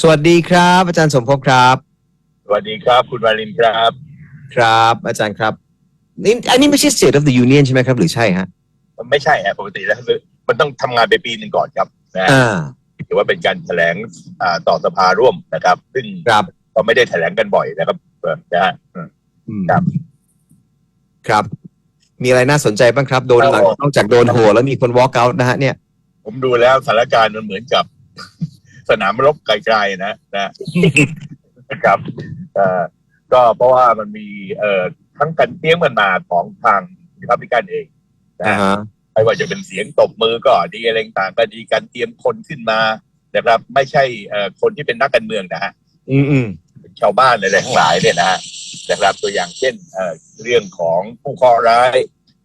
สวัสดีครับ อาจารย์สมภพครับ สวัสดีครับ คุณวาลินครับ ครับ อาจารย์ครับนี่อันนี้ไม่ใช่ State of the Union ใช่ไหมครับ หรือใช่ฮะมันไม่ใช่ฮะปกติแล้วคือมันต้องทำงานไปปีหนึ่งก่อนครับนะฮะอ่าถือว่าเป็นการแถลงอ่าต่อสภาร่วมนะครับ ซึ่งครับก็ไม่ได้แถลงกันบ่อยนะครับเออนะฮะอืม อืมครับ ครับ มีอะไรน่าสนใจบ้างครับ โดนหลังครับนอกจากโดนโหแล้วมีคน walk out นะฮะเนี่ย ผมดูแล้วสถานการณ์มันเหมือนกับ สนามรบไกลๆนะนะนะครับเอ่อก็เพราะว่ามันมีเอ่อทั้งกันเตี้ยงมันมาของทางริพับลิกันเองนะอ่าฮะไม่ว่าจะเป็นเสียงตบมือก็ดีอะไรต่างๆก็ดีการเตรียมคนขึ้นมานะครับ ไม่ใช่เอ่อคนที่เป็นนักการเมืองนะฮะอืมอืมชาวบ้านอะไรทั้งหลายเนี่ยนะฮะนะครับตัวอย่างเช่นเอ่อเรื่องของผู้เคราะห์ร้าย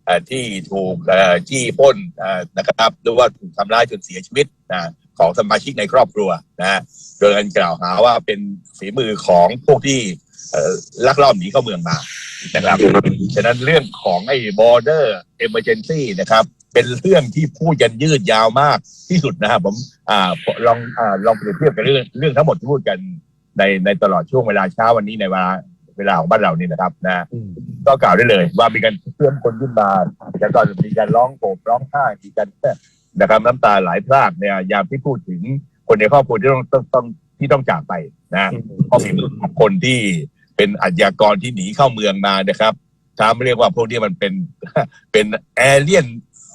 เอ่อที่ถูกเอ่อจี้ปล้นเอ่อนะครับหรือว่าถูกทำร้ายจนเสียชีวิตนะ ของสมาชิกในครอบครัวนะฮะโดยการกล่าวหาว่าเป็นฝีมือของพวกที่เอ่อลักลอบหนีเข้าเมืองมานะครับฉะนั้นเรื่องของไอ้ border emergency นะครับ เป็นเรื่องที่พูดกันยืดยาวมากที่สุดนะครับผมอ่าลองอ่าลองเปรียบเทียบกับเรื่องเรื่องทั้งหมดที่พูดกันในในตลอดช่วงเวลาเช้าวันนี้ในเวลาเวลาของบ้านเรานี่นะครับนะอืมก็กล่าวได้เลย ว่ามีการเพื่อมคนขึ้นมาแล้วก็มีการร้องโกรธร้องไห้มีการ นะครับน้ำตาไหลพรากเนี่ยยามที่พูดถึงคนในครอบครัวที่ต้องต้องต้องที่ต้องจากไปนะเพราะมีของคนที่เป็นอาชญากรที่หนีเข้าเมืองมานะครับถ้าไม่เรียกว่าพวกนี้มันเป็นเป็นแอเลียน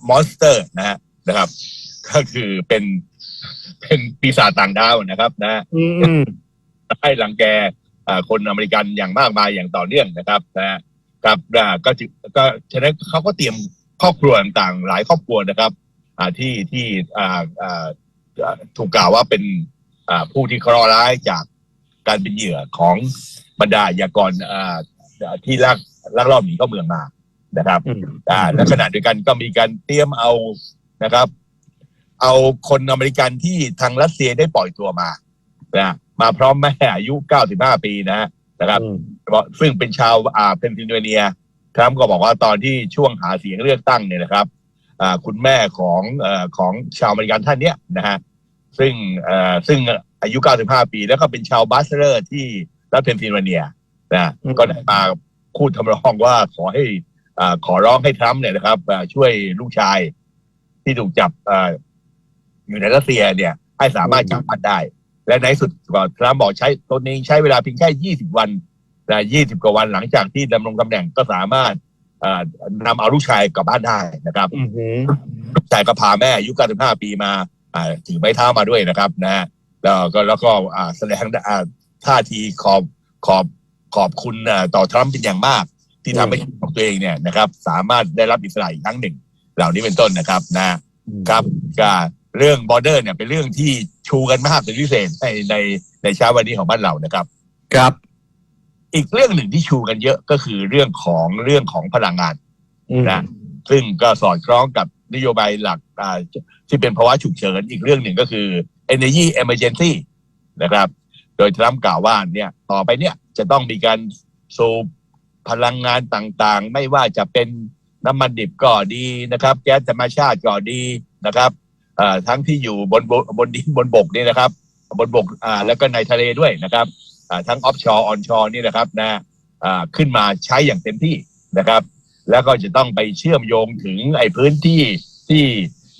มอนสเตอร์นะฮะนะครับ ก็คือเป็นเป็นปีศาจต่างดาวนะครับ นะอืมอืมให้รังแกอ่าคนอเมริกันอย่างมากมายอย่างต่อเนื่องนะครับนะฮะครับอ่าก็จึก็ฉะนั้นเขาก็เตรียมครอบครัวต่างๆ หลายครอบครัวนะครับอ่า ที่ที่อ่าอ่าอ่าถูกกล่าวว่าเป็นอ่าผู้ที่เคราะห์ร้ายจากการเป็นเหยื่อของบรรดาอาชญากรอ่าที่ลักลักลอบหนีเข้าเมืองมานะครับอืมอ่าและขณะเดียวกันก็มีการเตรียมเอานะครับ เอาคนอเมริกันที่ทางรัสเซียได้ปล่อยตัวมานะมาพร้อมแม่อายุ 95 ปีนะฮะนะครับอืมซึ่งเป็นชาวอ่าเพนซิลเวเนียทรัมป์ก็บอกว่าตอนที่ช่วงหาเสียงเลือกตั้งเนี่ยนะครับอ่า คุณแม่ของเอ่อของชาวอเมริกันท่านเนี้ยนะฮะซึ่งเอ่อซึ่งอายุ 95 ปี แล้วก็เป็นชาวบัสเลอร์ที่รัฐเพนซิลเวเนียนะก็ได้มาพูดทำนองว่าขอให้อ่าขอร้องให้ทรัมป์เนี่ยนะครับอ่าช่วยลูกชายที่ถูกจับอ่าอยู่ในรัสเซียเนี่ย ให้สามารถกลับบ้านได้ และในที่สุดก็ทรัมป์บอกใช้ตนเองใช้เวลาเพียงแค่ 20 วันนะ20 กว่าวันหลังจากที่ดำรงตำแหน่งก็สามารถเอ่อ นำเอาลูกชายกลับบ้านได้นะครับอืมอืมลูกชายก็พาแม่อายุ 95 ปีมาอ่าถือไม้เท้ามาด้วยนะครับนะฮะแล้วก็แล้วก็อ่าแสดงอ่าท่าทีขอบขอบขอบคุณอ่าต่อทรัมป์เป็นอย่างมาก ที่ทำให้ของตัวเองเนี่ยนะครับ สามารถได้รับอิสระอีกครั้งหนึ่ง เหล่านี้เป็นต้นนะครับนะครับก็เรื่องบอร์เดอร์เนี่ยเป็นเรื่องที่ชูกันมากเป็นพิเศษในในในเช้าวันนี้ของบ้านเรานะครับ ครับ อีกเรื่องหนึ่งที่ชูกันเยอะก็คือเรื่องของเรื่องของพลังงานอืมนะซึ่งก็สอดคล้องกับนโยบายหลักอ่าที่เป็นภาวะฉุกเฉินอีกเรื่องหนึ่งก็คือ energy emergency นะครับ โดยทรัมป์กล่าวว่าเนี่ยต่อไปเนี่ยจะต้องมีการสูบพลังงานต่างๆ ไม่ว่าจะเป็นน้ำมันดิบก็ดีนะครับ แก๊สธรรมชาติก็ดีนะครับเอ่อทั้งที่อยู่บนบนบนดินบนบกนี่นะครับ บนบกอ่าแล้วก็ในทะเลด้วยนะครับอ่า ทั้งออฟชอร์ออนชอร์นี่นะครับนะขึ้นมาใช้อย่างเต็มที่นะครับ แล้วก็จะต้องไปเชื่อมโยงถึงไอ้พื้นที่ที่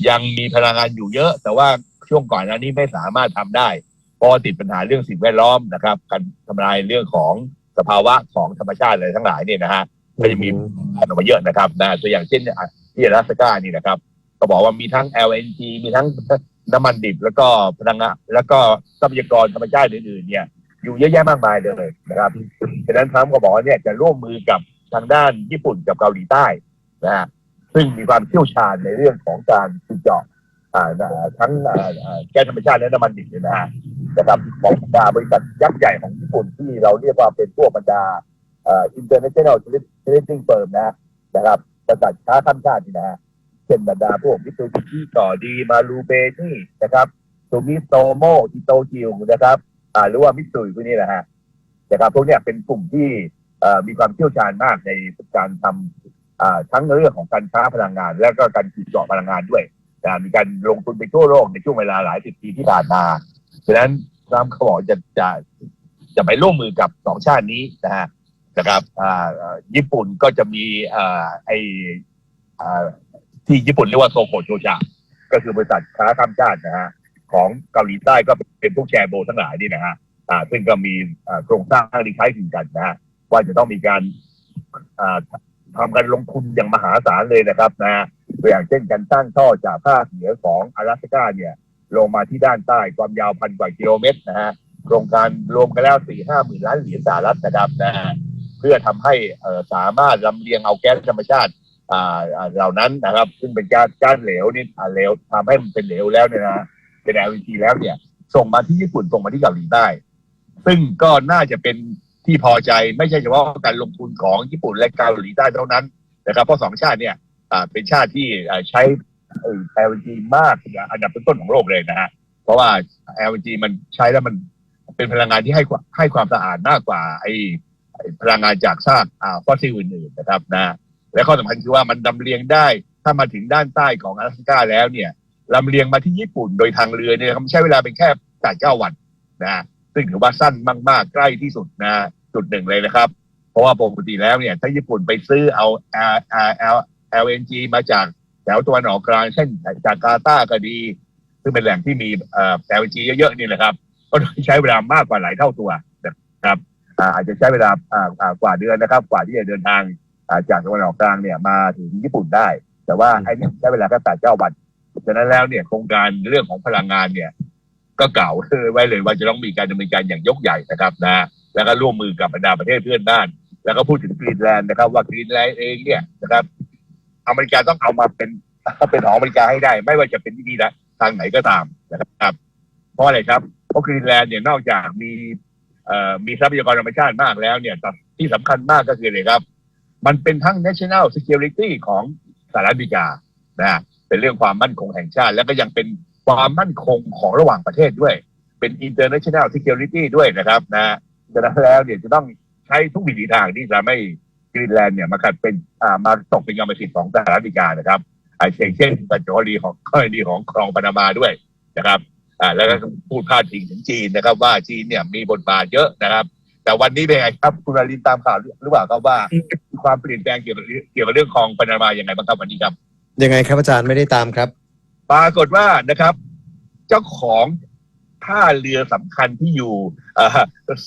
ยังมีพลังงานอยู่เยอะ แต่ว่าช่วงก่อนหน้านี้ไม่สามารถทำได้เพราะติดปัญหาเรื่องสิ่งแวดล้อมนะครับการทำลายเรื่องของสภาวะของธรรมชาติอะไรทั้งหลายเนี่ยนะฮะก็จะมีผนออกมาเยอะนะครับนะตัวอย่างเช่นที่อลาสก้านี่นะครับ ก็บอกว่ามีทั้ง LNG มีทั้งน้ำมันดิบแล้วก็พลังงานแล้วก็ทรัพยากรธรรมชาติอื่นๆเนี่ย อยู่เยอะแยะมากมายเลยนะครับฉะนั้นทรัมป์ก็บอกว่าเนี่ยจะร่วมมือกับทางด้านญี่ปุ่นกับเกาหลีใต้นะฮะซึ่งมีความเชี่ยวชาญในเรื่องของการขุดเจาะอ่านะทั้งแก๊สธรรมชาติและน้ำมันดิบนะฮะนะครับของบรรดาบริษัทยักษ์ใหญ่ของญี่ปุ่นที่เราเรียกว่าเป็นพวกบรรดาอ่า international trading firm นะนะครับบริษัทค้าข้ามชาตินะฮะเช่นบรรดาพวกมิตซูบิชิต่อดีมารูเบนี่นะครับซูมิโตโมอิโตจิวนะครับ หรือว่ามิตซุยพวกนี้แหละฮะนะครับพวกเนี้ยเป็นกลุ่มที่มีความเชี่ยวชาญมากในการทำอ่าทั้งเรื่องของการค้าพลังงาน และก็การขุดเจาะพลังงานด้วยนะมีการลงทุนไปทั่วโลกในช่วงเวลาหลายสิบปีที่ผ่านมาฉะนั้นทรัมป์เขาบอกจะจะจะไปร่วมมือกับสองชาตินี้นะฮะนะครับญี่ปุ่นก็จะมีอไออที่ญี่ปุ่นเรียกว่าโซโคโชชาก็คือบริษัทค้าข้ามชาตินะฮะ ของเกาหลีใต้ก็เป็นพวกแชร์โบทั้งหลายนี่นะฮะอ่าซึ่งก็มีโครงสร้างที่คล้ายคลึงกันนะฮะว่าจะต้องมีการอ่าทำการลงทุนอย่างมหาศาลเลยนะครับนะฮะตัวอย่างเช่นการสร้างท่อจากภาคเหนือของ阿拉สกาเนี่ย ลงมาที่ด้านใต้ความยาวพันกว่ากิโลเมตรนะฮะโครงการรวมกันแล้วสี่ห้าหมื่นล้านเหรียญสหรัฐนะครับนะฮะเพื่อทำให้เสามารถลำเลียงเอาแก๊สธรรมชาติอ่าเหล่านั้นนะครับ ซึ่งเป็นก๊าซก๊าซเหลวนี่อ่าเหลวทำให้มันเป็นเหลวแล้วเนี่ยนะ เป็น LNG แล้วเนี่ย ส่งมาที่ญี่ปุ่นส่งมาที่เกาหลีใต้ ซึ่งก็น่าจะเป็นที่พอใจไม่ใช่เฉพาะการลงทุนของญี่ปุ่นและเกาหลีใต้เท่านั้นนะครับเพราะสองชาติเนี่ยอ่าเป็นชาติที่อ่าใช้เอ่อ LNG มากอันดับต้นๆของโลกเลยนะฮะเพราะว่า LNG มันใช้แล้วมันเป็นพลังงานที่ให้ความให้ความสะอาดมากกว่าไอ้ไอ้พลังงานจากซากอ่าฟอสซิลอื่นๆนะครับนะ และข้อสำคัญคือว่ามันลำเลียงได้ ถ้ามาถึงด้านใต้ของ阿拉斯ก้าแล้วเนี่ย ลำเลียงมาที่ญี่ปุ่นโดยทางเรือเนี่ยมันใช้เวลาเป็นแค่แปดเก้าวันนะซึ่งถือว่าสั้นมากๆ ใกล้ที่สุดนะจุดหนึ่งเลยนะครับ เพราะว่าปกติแล้วเนี่ย ถ้าญี่ปุ่นไปซื้อเอา L L L N G มาจากแถวตะวันออกกลางเช่นจากกาตาร์ก็ดี ซึ่งเป็นแหล่งที่มีเอ่อ L N G เยอะๆนี่แหละครับ ก็ใช้เวลามากกว่าหลายเท่าตัวนะครับอาจจะใช้เวลาาากว่าเดือนนะครับ กว่าที่จะเดินทางาจากตะวันออกกลางเนี่ยมาถึงญี่ปุ่นได้ แต่ว่าไอ้นี่ใช้เวลาแค่แปดเก้าวัน ฉะนั้นแล้วเนี่ยโครงการเรื่องของพลังงานเนี่ย ก็กล่าวไว้เลยว่าจะต้องมีการดำเนินการอย่างยกใหญ่นะครับนะ แล้วก็ร่วมมือกับบรรดาประเทศเพื่อนบ้าน แล้วก็พูดถึงกรีนแลนด์นะครับว่ากรีนแลนด์เองเนี่ยนะครับ อเมริกาต้องเอามาเป็นเป็นของอเมริกาให้ได้ ไม่ว่าจะเป็นที่ดีนะทางไหนก็ตามนะครับ เพราะอะไรครับ เพราะกรีนแลนด์เนี่ยนอกจากมีเอ่อมีทรัพยากรธรรมชาติมากแล้วเนี่ยที่สำคัญมากก็คือเลยครับ มันเป็นทั้ง national security ของสหรัฐอเมริกานะ เป็นเรื่องความมั่นคงแห่งชาติ แล้วก็ยังเป็นความมั่นคงของระหว่างประเทศด้วย เป็น international security ด้วยนะครับนะดังนั้นแล้วเนี่ยจะต้องใช้ทุกวิถีทางที่จะไม่กรีนแลนด์เนี่ยมาขัดเป็นอ่ามาตกเป็นกรรมสิทธิ์ของสหรัฐอเมริกานะครับไอเช่นเช่นปัจจุบันของกรณีของคลองปานามาด้วยนะครับอ่าแล้วก็พูดพาดพิงถึงจีนนะครับ ว่าจีนเนี่ยมีบทบาทเยอะนะครับ แต่วันนี้เป็นไงครับคุณวารินตามข่าวหรือเปล่าครับว่า ความเปลี่ยนแปลงเกี่ยวกับเรื่องของปานามาอย่างไรบ้างครับวันนี้ครับ ยังไงครับอาจารย์ไม่ได้ตามครับ ปรากฏว่านะครับ เจ้าของท่าเรือสำคัญที่อยู่เออ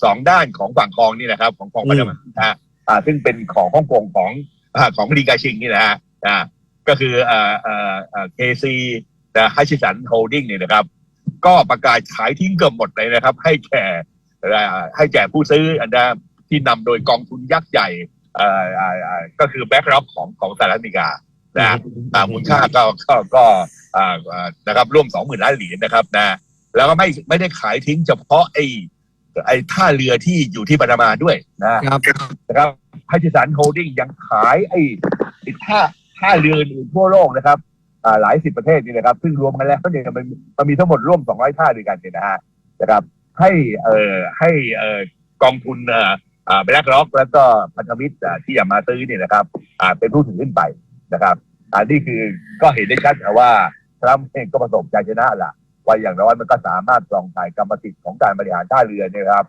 สองด้านของฝั่งคลองนี่นะครับ ของคลองปานามานะฮะอ่าซึ่งเป็นของฮ่องกงของอ่าของลีกาชิงนี่นะฮะอ่าก็คือเอ่อเอ่อเอ่อเคซีนะฮัชิสันโฮลดิ้งเนี่ยนะครับ ก็ประกาศขายทิ้งเกือบหมดเลยนะครับ ให้แก่เอ่อให้แก่ผู้ซื้ออันนะที่นำโดยกองทุนยักษ์ใหญ่เอ่อเอ่อเอ่อก็คือแบ็กร็อกของของสหรัฐอเมริกา นะอ่ามูลค่าก็ก็ก็อ่าอ่านะครับร่วมสองหมื่นล้านเหรียญนะครับนะแล้วก็ไม่ไม่ได้ขายทิ้งเฉพาะไอ้ไอ้ท่าเรือที่อยู่ที่ปานามาด้วยนะครับนะครับฮัจิสันโฮลดิ้งยังขายไอ้ไอ้ท่าท่าเรืออื่นทั่วโลกนะครับอ่าหลายสิบประเทศนี่นะครับ ซึ่งรวมกันแล้วเนี่ยมันมันมีทั้งหมดร่วมสองร้อยท่าด้วยกันเนี่ยนะฮะนะครับ ให้เอ่อให้เอ่อกองทุนเอ่ออ่าแบล็กร็อกแล้วก็พันธมิตรอ่าที่จะมาซื้อเนี่ยนะครับอ่าเป็นผู้ถือขึ้นไป นะครับ อันนี้คือก็เห็นได้ชัดนะว่าทรัมป์เองก็ประสบใจชนะละว่าอย่างน้อยมันก็สามารถลองถ่ายกรรมสิทธิ์ของการบริหารท่าเรือเนี่ยครับ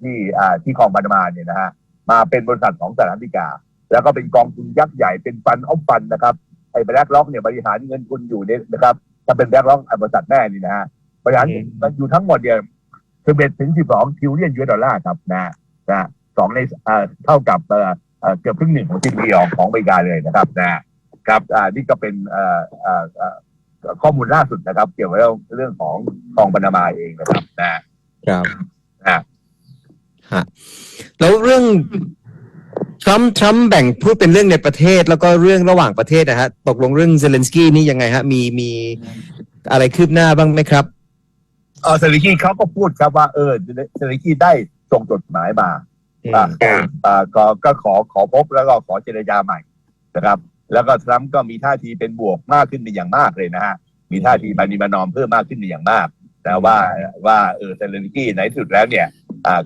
ที่ที่คลองปานามาเนี่ยนะฮะมาเป็นบริษัทของสหรัฐอเมริกา แล้วก็เป็นกองทุนยักษ์ใหญ่เป็นฟันออฟฟันนะครับไอ้แบล็กล็อกเนี่ยบริหารเงินทุนอยู่เนี่ยนะครับถ้าเป็นแบล็กล็อกบริษัทแม่นี่นะฮะบริหารมันอยู่ทั้งหมดเนี่ยคือเป็นถึง12ทิวเลียนยูเอสดอลลาร์ครับนะนะสองในเท่ากับ เอ่อเอ่อเกือบครึ่งหนึ่งของ GDP ของของอเมริกาเลยนะครับนะครับอ่านี่ก็เป็นเอ่อเอ่อเอ่อข้อมูลล่าสุดนะครับ เกี่ยวกับเรื่องเรื่องของคลองปานามาเองนะครับนะครับนะฮะแล้วเรื่องทรัมป์ทรัมป์แบ่งพูดเป็นเรื่องในประเทศแล้วก็เรื่องระหว่างประเทศนะฮะตกลงเรื่องเซเลนสกี้นี่ยังไงฮะ มีมีอะไรคืบหน้าบ้างไหมครับเออเซริกีเขาก็พูดครับว่าเออเซริกีได้ส่งจดหมายมาอ่าอ่า ก็ก็ขอขอพบแล้วก็ขอเจรจาใหม่นะครับ แล้วก็ทรัมป์ก็มีท่าทีเป็นบวกมากขึ้นเป็นอย่างมากเลยนะฮะมีท่าทีบานิบานอมเพิ่มมากขึ้นเป็นอย่างมากแต่ว่าว่าเออเซเลนกี้ในที่สุดแล้วเนี่ย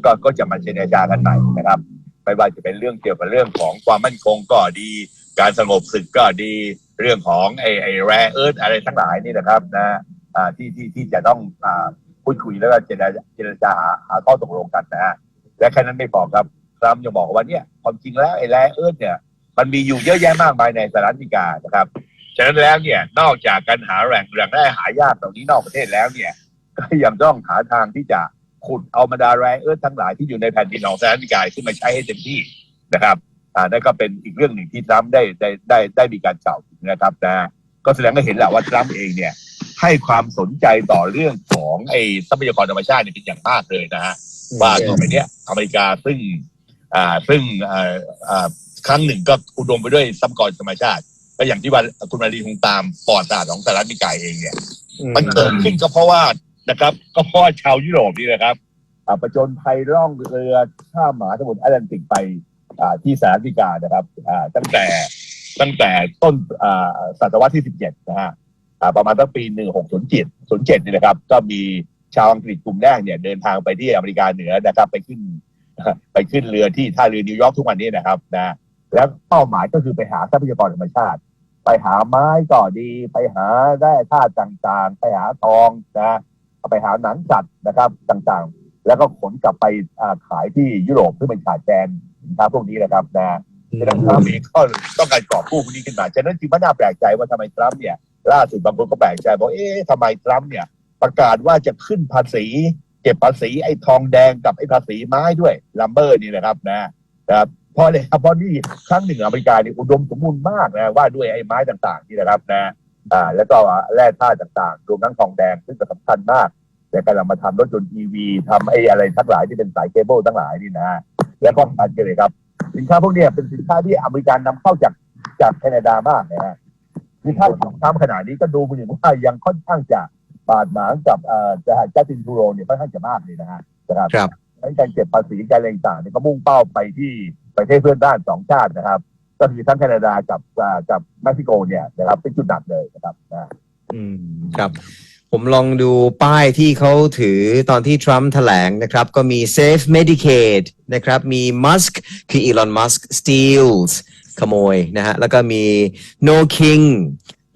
ก็ก็จะมาเจรจากันใหม่นะครับไม่ว่าจะเป็นเรื่องเกี่ยวกับเรื่องของความมั่นคงก็ดี การสงบศึกก็ดีเรื่องของไอ้ไอ้แร่เอิร์ธอะไรทั้งหลายนี่นะครับนะที่ที่ที่จะต้องพูดคุยแล้วก็เจรจาเจรจาหาข้อตกลงกันนะฮะ และแค่นั้นไม่พอครับทรัมป์ยังบอกว่าเนี่ยความจริงแล้วไอ้แร่เอิร์ธเนี่ย มันมีอยู่เยอะแยะมากมายในสหรัฐอเมริกานะครับฉะนั้นแล้วเนี่ยนอกจากการหาแหล่งแหล่งแร่หายากเหล่านี้นอกประเทศแล้วเนี่ย ก็ยังต้องหาทางที่จะขุดเอาบรรดาแร่เอิร์ธทั้งหลายที่อยู่ในแผ่นดินของสหรัฐอเมริกาขึ้นมาใช้ให้เต็มที่นะครับอ่านั่นก็เป็นอีกเรื่องหนึ่งที่ทรัมป์ได้ได้ได้ได้มีการกล่าวถึงนะครับนะก็แสดงให้เห็นแหละว่าทรัมป์เองเนี่ยให้ความสนใจต่อเรื่องของไอ้ทรัพยากรธรรมชาติเนี่ยเป็นอย่างมากเลยนะฮะ ว่าต่อไปเนี้ยอเมริกาซึ่ง อ่าซึ่งอ่าอ่าครั้งหนึ่งก็อุดมไปด้วยทรัพยากรธรรมชาติ ก็อย่างที่ว่าคุณมารีคงตามปอดศาสตร์ของสหรัฐอเมริกาเองเนี่ย มันเกิดขึ้นก็เพราะว่านะครับ ก็เพราะว่าชาวยุโรปนี่นะครับอ่าประจนภัยล่องเรือข้ามมหาสมุทรแอตแลนติกไปอ่าที่สหรัฐอเมริกานะครับอ่าตั้งแต่ตั้งแต่ต้นอ่าศตวรรษที่ 17 นะฮะอ่าประมาณตั้งปี 1607 07นี่นะครับ ก็มี ชาวอังกฤษกลุ่มแรกเนี่ยเดินทางไปที่อเมริกาเหนือนะครับ ไปขึ้น ไปขึ้นเรือที่ท่าเรือนิวยอร์กทุกวันนี้นะครับนะแล้วเป้าหมายก็คือไปหาทรัพยากรธรรมชาติ ไปหาไม้ก็ดี ไปหาแร่ธาตุต่างๆ ไปหาทองนะไปหาหนังสัตว์นะครับต่างๆ แล้วก็ขนกลับไปขายที่ยุโรปเพื่อเป็นขาดแคลนสินค้าพวกนี้นะครับนะดังนั้นทรัมป์เองก็ต้องการกอบกู้พวกนี้ขึ้นมาฉะนั้นจึงไม่น่าแปลกใจว่าทำไมทรัมป์เนี่ยล่าสุดบางคนก็แปลกใจบอกเอ๊ะทำไมทรัมป์เนี่ย ประกาศว่าจะขึ้นภาษีเก็บภาษีไอ้ทองแดงกับไอ้ภาษีไม้ด้วยลัมเบอร์นี่นะครับนะครับเพราะอะไรครับเพราะนี่ครั้งหนึ่งอเมริกานี่อุดมสมบูรณ์มากนะว่าด้วยไอ้ไม้ต่างๆนี่นะครับนะอ่าแล้วก็แร่ธาตุต่างๆรวมทั้งทองแดงซึ่งก็สำคัญมากในการมาทำรถยนต์ EV ทำไอ้อะไรทั้งหลายที่เป็นสายเคเบิลทั้งหลายนี่นะแล้วก็การเกษตรครับ สินค้าพวกนี้เป็นสินค้าที่อเมริกันนำเข้าจากจากแคนาดามากนะฮะคือถ้าของทรัมขนาดนี้ก็ดูเหมือนว่ายังค่อนข้างจะ บาดหมางกับเอ่อจะจัสตินทูโรเนี่ยค่อนข้างจะมากเลยนะฮะนะครับครับดังนั้นการเก็บภาษีการอะไรต่างๆเนี่ยก็มุ่งเป้าไปที่ประเทศเพื่อนบ้านสองชาตินะครับ ก็คือทั้งแคนาดากับอ่ากับเม็กซิโกเนี่ยนะครับเป็นจุดหนักเลยนะครับนะ อืมครับ ผมลองดูป้ายที่เขาถือตอนที่ทรัมป์แถลงนะครับ ก็มี Safe Medicaid นะครับ มี Musk คือ Elon Musk Steals ขโมยนะฮะ แล้วก็มี No King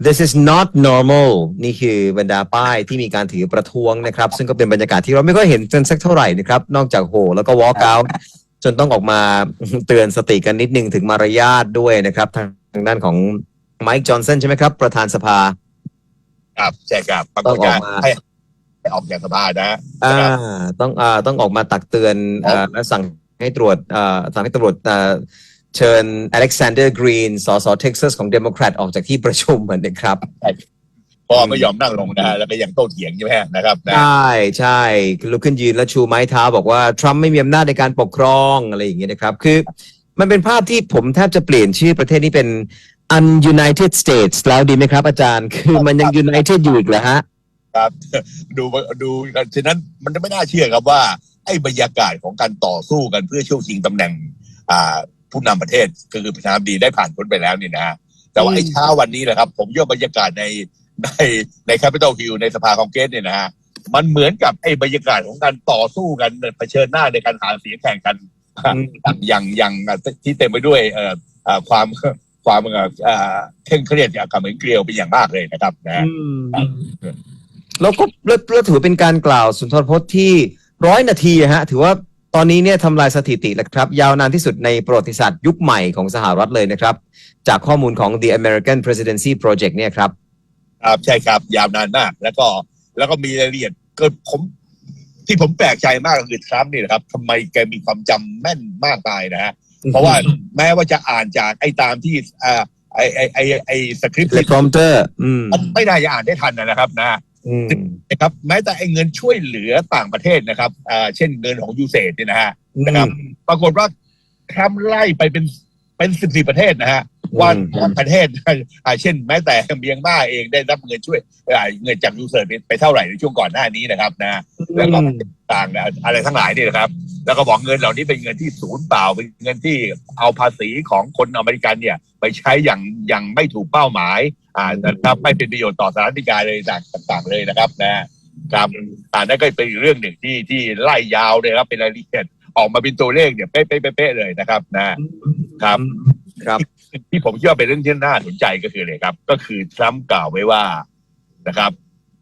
This is not normal นี่คือบรรดาป้ายที่มีการถือประท้วงนะครับ ซึ่งก็เป็นบรรยากาศที่เราไม่ค่อยเห็นกันสักเท่าไหร่นะครับ นอกจากโหแล้วก็ walk out จนต้องออกมาเตือนสติกันนิดนึงถึงมารยาทด้วยนะครับ ทางด้านของไมค์จอห์นสันใช่ไหมครับ ประธานสภา ครับใช่ครับปรากต้อฏงออกการมาให้ให้ออกจากสภานะอ่านะครับต้องอ่าต้องออกมาตักเตือนอ่าและสั่งให้ตรวจอ่าสั่งให้ตำรวจอ่า เชิญอเล็กซานเดอร์กรีนสสเท็กซัสของเดโมแครตออกจากที่ประชุมเหมือนนะครับพอไม่ยอมนั่งลงนะฮะแล้วก็ยังโต้เถียงใช่ไหมฮะนะครับนะใช่ใช่ลุกขึ้นยืนแล้วชูไม้เท้าบอกว่าทรัมป์ไม่มีอำนาจในการปกครองอะไรอย่างเงี้ยนะครับคือมันเป็นภาพที่ผมแทบจะเปลี่ยนชื่อประเทศนี้เป็น ununited states แล้วดีไหมครับ อาจารย์ คือมันยัง united อยู่อีกเหรอฮะ ครับ ดูดูกันฉะนั้นมันไม่น่าเชื่อครับว่า ไอ้บรรยากาศของการต่อสู้กันเพื่อช่วชิงตำแหน่ง อ่า ผู้นำประเทศก็คือประธานาธิบดีได้ผ่านพ้นไปแล้วนี่นะฮะแต่ว่าไอ้อืมเช้าวันนี้แหละครับ ผมว่าบรรยากาศในในในแคปิตอลฮิลในสภาคองเกรสเนี่ยนะฮะมันเหมือนกับไอ้บรรยากาศของการต่อสู้กันเผชิญหน้าในการหาเสียงแข่งกันอย่างอย่างอย่างที่เต็มไปด้วยเอ่อเอ่อความความเอ่อเอ่อเคร่งเครียดกับเหมือนเกลียวเป็นอย่างมากเลยนะครับนะฮะอืมแล้วก็แล้วแล้วถือเป็นการกล่าวสุนทรพจน์ที่ร้อยนาทีอะฮะ ถือว่า ตอนนี้เนี่ยทำลายสถิติแล้วครับ ยาวนานที่สุดในประวัติศาสตร์ยุคใหม่ของสหรัฐเลยนะครับ จากข้อมูลของ The American Presidency Project เนี่ยครับ ครับใช่ครับ ยาวนานมาก แล้วก็แล้วก็มีรายละเอียดก็ผมที่ผมแปลกใจมากก็คือทรัมป์นี่นะครับทำไมแกมีความจำแม่นมากมายนะฮะเพราะว่าแม้ว่าจะอ่านจากไอ้ตามที่อ่าไอ้ไอ้ไอ้ไอ้สคริปต์เลที่คอมเตอร์อืม มันไม่ได้จะอ่านได้ทันนะครับนะอืม นะครับ แม้แต่ไอ้เงินช่วยเหลือต่างประเทศนะครับอ่าเช่นเงินของยูเซดเนี่ยนะฮะนะครับ ปรากฏว่าทรัมป์ไล่ไปเป็นเป็นสิบสี่ประเทศนะฮะ ว่าอืมว่าประเทศอ่าเช่น แม้แต่เมียนมาเองได้รับเงินช่วยอ่าเงินจากยูเซอร์ไปเท่าไหร่ในช่วงก่อนหน้านี้นะครับนะแล้วก็ต่างๆอะไรทั้งหลายนี่นะครับ แล้วก็บอกเงินเหล่านี้เป็นเงินที่ศูนย์เปล่าเป็นเงินที่เอาภาษีของคนอเมริกันเนี่ย ไปใช้อย่างอย่างไม่ถูกเป้าหมายอ่านะครับไม่เป็นประโยชน์ต่อสหรัฐอเมริกาเลยต่างๆเลยนะครับนะครับอ่านั่นก็เป็นอีกเรื่องหนึ่งที่ที่ไล่ยาวเลยครับเป็นรายละเอียดออกมาเป็นตัวเลขเนี่ยเป๊ะๆๆๆเลยนะครับนะครับ ครับ ที่ผมคิดว่าเป็นเรื่องที่น่าสนใจก็คือเลยครับ ก็คือทรัมป์กล่าวไว้ว่านะครับ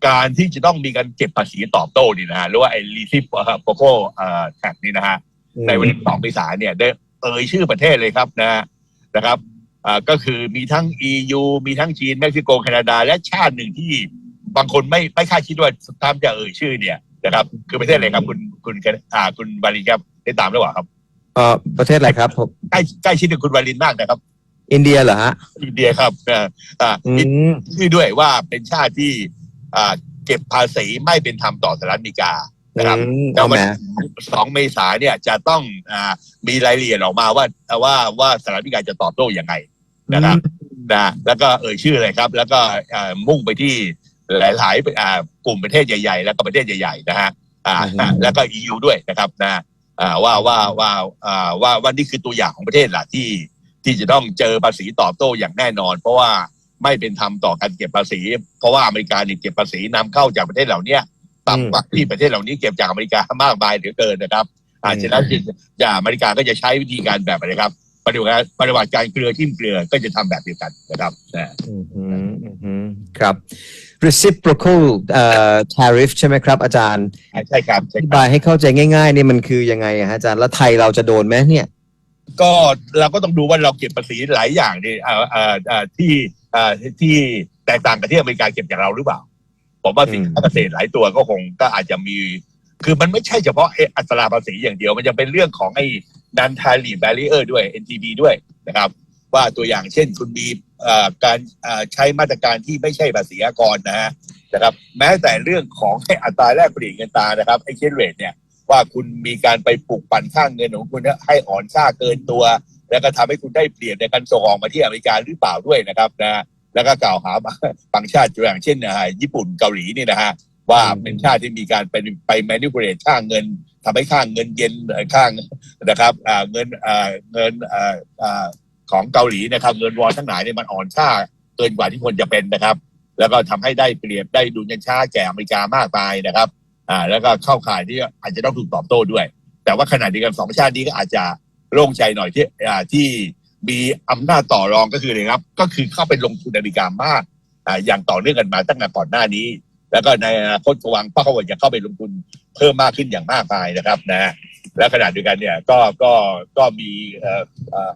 การที่จะต้องมีการเก็บภาษีตอบโต้นี่นะฮะหรือว่าไอ้รีซิปโปโกแท็กนี่นะฮะในวันที่สองเมษาเนี่ยได้เอ่ยชื่อประเทศเลยครับนะนะครับอ่าก็คือมีทั้ง EU มีทั้งจีนเม็กซิโกแคนาดา และชาติหนึ่งที่บางคนไม่ไม่คาดคิดว่าทรัมป์จะเอ่ยชื่อเนี่ยนะครับ คือประเทศอะไรครับ คุณคุณอ่าคุณวาลินครับได้ตามหรือเปล่าครับเอ่อประเทศอะไรครับผมใกล้ใกล้ชิดกับคุณวาลินมากนะครับ อินเดียเหรอฮะอินเดียครับอ่าอ่าอืมชื่อด้วยว่าเป็นชาติที่อ่าเก็บภาษีไม่เป็นธรรมต่อสหรัฐอเมริกานะครับอืมแต่เอาวัแหนมสองเมษาเนี่ยจะต้องอ่ามีรายละเอียดออกมาว่าว่าว่าสหรัฐอเมริกาจะตอบโต้ยังไง นะครับ นะแล้วก็เอ่ยชื่อเลยครับ แล้วก็อ่ามุ่งไปที่หลายๆอ่ากลุ่มประเทศใหญ่ ๆ แล้วก็ประเทศใหญ่ๆนะฮะอ่าแล้วก็ EU ด้วยนะครับนะอ่าว่าว่าว่าอ่าว่าว่านี่คือตัวอย่างของประเทศล่ะที่ ที่จะต้องเจอภาษีตอบโต้อย่างแน่นอน เพราะว่าไม่เป็นธรรมต่อการเก็บภาษี เพราะว่าอเมริกาเนี่ยเก็บภาษีนำเข้าจากประเทศเหล่าเนี้ยต่ำกว่าที่ประเทศเหล่านี้เก็บจากอเมริกามากมายเหลือเกินนะครับอาฉะนั้นจะอเมริกาก็จะใช้วิธีการแบบอะไรครับปฏิบัติการปฏิบัติการเกลือทิ่มเกลือก็จะทำแบบเดียวกันนะครับนะอืมอืมอืมครับ reciprocal เอ่อ tariff ใช่ไหมครับ อาจารย์ใช่ครับอใช่ธิครับบายให้เข้าใจง่ายๆนี่มันคือยังไงอะฮะอาจารย์แล้วไทยเราจะโดนไหมเนี่ย ก็เราก็ต้องดูว่าเราเก็บภาษีหลายอย่างนี่เอ่อเอ่อเอ่อที่เอ่อที่แตกต่างกับที่อเมริกาเก็บจากเราหรือเปล่า ผมว่าสินค้าเกษตรหลายตัวก็คงก็อาจจะมี คือมันไม่ใช่เฉพาะไอ้อัตราภาษีอย่างเดียว มันจะเป็นเรื่องของไอ้นันทารีแบรีเออร์ด้วย NTB ด้วยนะครับ ว่าตัวอย่างเช่นคุณมีเอ่อการเอ่อใช้มาตรการที่ไม่ใช่ภาษีอากรนะฮะนะครับ แม้แต่เรื่องของให้อัตราแลกเปลี่ยนเงินตรานะครับไอ้เชนเรทเนี่ย ว่าคุณมีการไปปลูกปั่นค่างเงินของคุณให้อ่อนค่าเกินตัว แล้วก็ทำให้คุณได้เปรียบในการส่งออกมาที่อเมริกาหรือเปล่าด้วยนะครับนะแล้วก็กล่าวหาบางชาติตัวอย่างเช่นอ่าญี่ปุ่นเกาหลีนี่นะฮะว่าเป็นชาติที่มีการไปไปแมนิ p u l a t e ค่าเงินทำให้ค่าเงินเย็นค่านะครับอ่าเงินอ่าเงินอ่าของเกาหลีนะครับเงินวอนทั้งหลายเนี่ยมันอ่อนค่าเกินกว่าที่ควรจะเป็นนะครับ แล้วก็ทำให้ได้เปรียบได้ดุลเงินช้าแก่อเมริกามากมายนะครับ อ่าแล้วก็เข้าข่ายที่อาจจะต้องถูกตอบโต้ด้วย แต่ว่าขณะเดียวกันสองชาตินี้ก็อาจจะโล่งใจหน่อยที่อที่มีอำนาจต่อรองก็คือเลยครับ ก็คือเข้าไปลงทุนนาฬิกามากอ่าอย่างต่อเนื่องกันมาตั้งแต่ก่อนหน้านี้ แล้วก็ในอนาคตวางเป้าว่าจะเข้าไปลงทุนเพิ่มมากขึ้นอย่างมากมายนะครับนะและขณะเดียวกันเนี่ยก็ก็ก็มี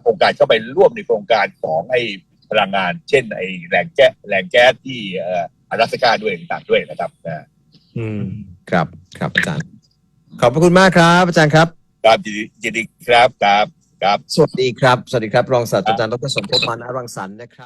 องค์การเข้าไปร่วมในโครงการของไอ้พลังงาน เช่นไอ้แหล่งแก๊สแหล่งแก๊สที่อลาสกาด้วยต่างด้วยนะครับนะ อืมครับครับอาจารย์ ขอบพระคุณมากครับ อาจารย์ครับครับยินดียินดีครับครับครับ สวัสดีครับ สวัสดีครับ รองศาสตราจารย์ดรสมภพมานะรังสรรค์นะครับ